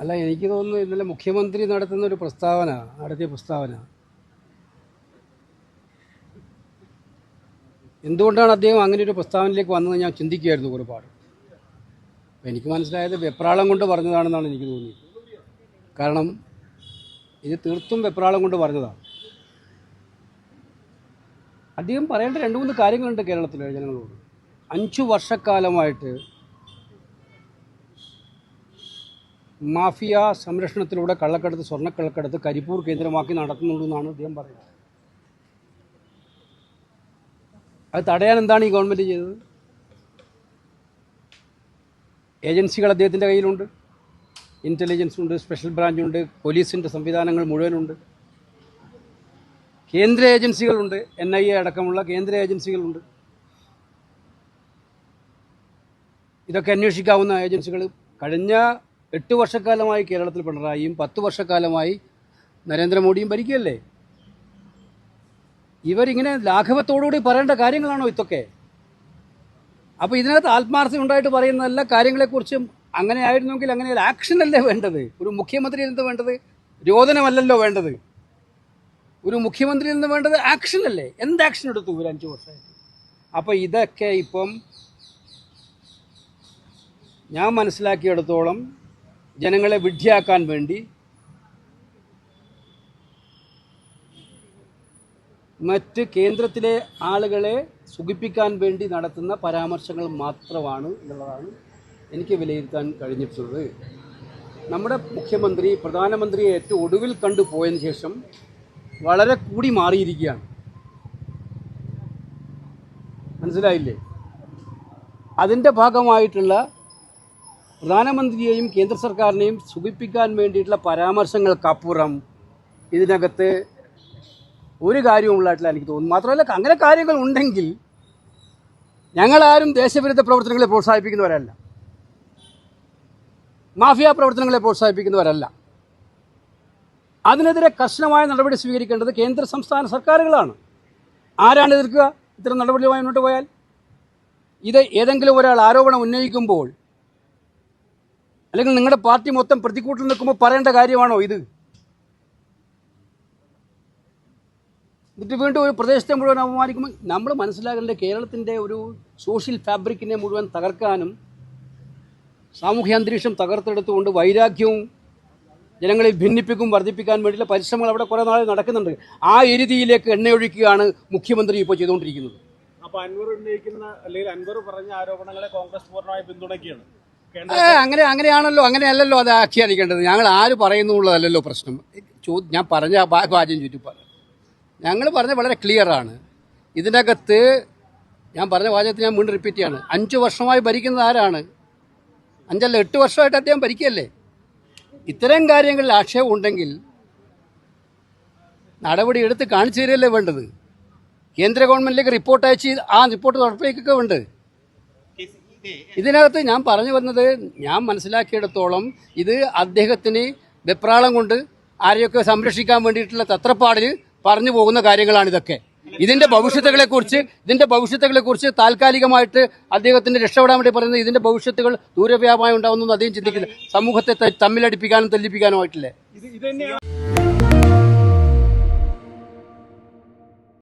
അല്ല എനിക്ക് തോന്നുന്നു ഇന്നലെ മുഖ്യമന്ത്രി നടത്തുന്ന ഒരു പ്രസ്താവന നടത്തിയ പ്രസ്താവന. എന്തുകൊണ്ടാണ് അദ്ദേഹം അങ്ങനെ ഒരു പ്രസ്താവനയിലേക്ക് വന്നത് ഞാൻ ചിന്തിക്കുകയായിരുന്നു ഒരുപാട്. എനിക്ക് മനസ്സിലായത് വെപ്രാളം കൊണ്ട് പറഞ്ഞതാണെന്നാണ് എനിക്ക് തോന്നിയത്. കാരണം ഇത് തീർത്തും വെപ്രാളം കൊണ്ട് പറഞ്ഞതാണ്. അദ്ദേഹം പറയേണ്ട രണ്ട് മൂന്ന് കാര്യങ്ങളുണ്ട് കേരളത്തിലെ ജനങ്ങളോട്. അഞ്ചു വർഷക്കാലമായിട്ട് മാഫിയ സംരക്ഷണത്തിലൂടെ കള്ളക്കടത്ത് സ്വർണക്കള്ളക്കടത്ത് കരിപ്പൂർ കേന്ദ്രമാക്കി നടത്തുന്നുണ്ടെന്നാണ് അദ്ദേഹം പറയുന്നത്. അത് തടയാൻ എന്താണ് ഈ ഗവൺമെന്റ് ചെയ്തത്? ഏജൻസികൾ അദ്ദേഹത്തിന്റെ കയ്യിലുണ്ട്. ഇന്റലിജൻസ് ഉണ്ട് സ്പെഷ്യൽ ബ്രാഞ്ച് ഉണ്ട് പോലീസിന്റെ സംവിധാനങ്ങൾ മുഴുവനുണ്ട്. കേന്ദ്ര ഏജൻസികളുണ്ട് എൻ ഐ എ അടക്കമുള്ള കേന്ദ്ര ഏജൻസികളുണ്ട്. ഇതൊക്കെ അന്വേഷിക്കാവുന്ന ഏജൻസികൾ കഴിഞ്ഞ എട്ട് വർഷക്കാലമായി കേരളത്തിൽ പിണറായിയും പത്ത് വർഷക്കാലമായി നരേന്ദ്രമോദിയും ഭരിക്കുകയല്ലേ? ഇവരിങ്ങനെ ലാഘവത്തോടുകൂടി പറയേണ്ട കാര്യങ്ങളാണോ ഇതൊക്കെ? അപ്പോൾ ഇതിനകത്ത് ആത്മാർത്ഥം ഉണ്ടായിട്ട് പറയുന്ന എല്ലാ കാര്യങ്ങളെക്കുറിച്ചും അങ്ങനെ ആയിരുന്നുവെങ്കിൽ അങ്ങനെ ആക്ഷൻ അല്ലേ വേണ്ടത്? ഒരു മുഖ്യമന്ത്രി എന്ത് വേണ്ടത് രോദനമല്ലല്ലോ വേണ്ടത്. ഒരു മുഖ്യമന്ത്രി എന്ന് വേണ്ടത് ആക്ഷൻ അല്ലേ? എന്ത് ആക്ഷൻ എടുത്തു ഒരു അഞ്ച് വർഷമായിട്ട്? അപ്പോൾ ഇതൊക്കെ ഇപ്പം ഞാൻ മനസ്സിലാക്കിയിടത്തോളം ജനങ്ങളെ വിഡ്ഢിയാക്കാൻ വേണ്ടി മറ്റ് കേന്ദ്രത്തിലെ ആളുകളെ സുഖിപ്പിക്കാൻ വേണ്ടി നടത്തുന്ന പരാമർശങ്ങൾ മാത്രമാണ് എന്നുള്ളതാണ് എനിക്ക് വിലയിരുത്താൻ കഴിഞ്ഞിട്ടുള്ളത്. നമ്മുടെ മുഖ്യമന്ത്രി പ്രധാനമന്ത്രിയെ ഏറ്റവും ഒടുവിൽ കണ്ടു പോയതിനു ശേഷം വളരെ കൂടി മാറിയിരിക്കുകയാണ്. മനസ്സിലായില്ലേ? അതിന്റെ ഭാഗമായിട്ടുള്ള പ്രധാനമന്ത്രിയെയും കേന്ദ്ര സർക്കാരിനെയും സുഖിപ്പിക്കാൻ വേണ്ടിയിട്ടുള്ള പരാമർശങ്ങൾക്കപ്പുറം ഇതിനകത്ത് ഒരു കാര്യവും ഉള്ളതായിട്ടില്ല എനിക്ക് തോന്നുന്നു. മാത്രമല്ല അങ്ങനെ കാര്യങ്ങൾ ഉണ്ടെങ്കിൽ ഞങ്ങളാരും ദേശവിരുദ്ധ പ്രവർത്തനങ്ങളെ പ്രോത്സാഹിപ്പിക്കുന്നവരല്ല. മാഫിയ പ്രവർത്തനങ്ങളെ പ്രോത്സാഹിപ്പിക്കുന്നവരല്ല. അതിനെതിരെ കർശനമായ നടപടി സ്വീകരിക്കേണ്ടത് കേന്ദ്ര സംസ്ഥാന സർക്കാരുകളാണ്. ആരാണ് എതിർക്കുക? ഇത്തരം നടപടിയുമായി മുന്നോട്ട് പോയാൽ. ഇത് ഏതെങ്കിലും ഒരാൾ ആരോപണം ഉന്നയിക്കുമ്പോൾ അല്ലെങ്കിൽ നിങ്ങളുടെ പാർട്ടി മൊത്തം പ്രതിക്കൂട്ടിൽ നിൽക്കുമ്പോൾ പറയേണ്ട കാര്യമാണോ ഇത്? എന്നിട്ട് വീണ്ടും ഒരു പ്രദേശത്തെ മുഴുവൻ അപമാനിക്കുമ്പോൾ നമ്മൾ മനസ്സിലാക്കേണ്ട കേരളത്തിന്റെ ഒരു സോഷ്യൽ ഫാബ്രിക്കിനെ മുഴുവൻ തകർക്കാനും സാമൂഹ്യ അന്തരീക്ഷം തകർത്തെടുത്തുകൊണ്ട് വൈരാഗ്യവും ജനങ്ങളെ ഭിന്നിപ്പിക്കും വർദ്ധിപ്പിക്കാൻ വേണ്ടിയുള്ള പരിശ്രമങ്ങൾ അവിടെ കുറേ നാൾ നടക്കുന്നുണ്ട്. ആ എരുതിയിലേക്ക് എണ്ണയൊഴിക്കുകയാണ് മുഖ്യമന്ത്രി ഇപ്പോൾ ചെയ്തുകൊണ്ടിരിക്കുന്നത്. അപ്പോൾ അൻവർ ഉന്നയിക്കുന്ന അല്ലെങ്കിൽ അൻവർ പറഞ്ഞ ആരോപണങ്ങളെ കോൺഗ്രസ് പൂർണമായി പിന്തുണയ്ക്കുകയാണ്. അങ്ങനെ അങ്ങനെയാണല്ലോ അങ്ങനെയല്ലല്ലോ അത് ആഖ്യാനിക്കേണ്ടത്. ഞങ്ങൾ ആര് പറയുന്നു എന്നുള്ളതല്ലല്ലോ പ്രശ്നം ഞാൻ പറഞ്ഞ ഭാ- ചുറ്റിപ്പാട് ഞങ്ങൾ പറഞ്ഞ വളരെ ക്ലിയറാണ് ഇതിനകത്ത് ഞാൻ പറഞ്ഞ വാചകത്തിൽ ഞാൻ വീണ്ടും റിപ്പീറ്റ് ചെയ്യാണ്. അഞ്ച് വർഷമായി ഭരിക്കുന്നത് ആരാണ്? അഞ്ചല്ല എട്ട് വർഷമായിട്ട് അദ്ദേഹം ഭരിക്കുകയല്ലേ ഇത്തരം കാര്യങ്ങളിൽ ആക്ഷേപം ഉണ്ടെങ്കിൽ നടപടി എടുത്ത് കാണിച്ചു തരികയല്ലേ വേണ്ടത്? കേന്ദ്ര ഗവൺമെന്റിലേക്ക് റിപ്പോർട്ട് അയച്ച് ആ റിപ്പോർട്ട് സമർപ്പിക്കൊക്കെ ഉണ്ട് ഇതിനകത്ത് ഞാൻ പറഞ്ഞു വന്നത് ഞാൻ മനസ്സിലാക്കിയിടത്തോളം ഇത് അദ്ദേഹത്തിന് വെപ്രാളം കൊണ്ട് ആരെയൊക്കെ സംരക്ഷിക്കാൻ വേണ്ടിയിട്ടുള്ള തത്രപ്പാടിൽ പറഞ്ഞു പോകുന്ന കാര്യങ്ങളാണ് ഇതൊക്കെ. ഇതിന്റെ ഭവിഷ്യത്തുകളെ കുറിച്ച് ഇതിന്റെ ഭവിഷ്യത്തുകളെ കുറിച്ച് താൽക്കാലികമായിട്ട് അദ്ദേഹത്തിന്റെ രക്ഷപ്പെടാൻ വേണ്ടി പറയുന്നത് ഇതിന്റെ ഭവിഷ്യത്തുകൾ ദൂരവ്യാപമായി ഉണ്ടാവുന്നു അദ്ദേഹം ചിന്തിക്കില്ല സമൂഹത്തെ തമ്മിലടിപ്പിക്കാനും തെല്ലിപ്പിക്കാനും ആയിട്ടില്ലേ?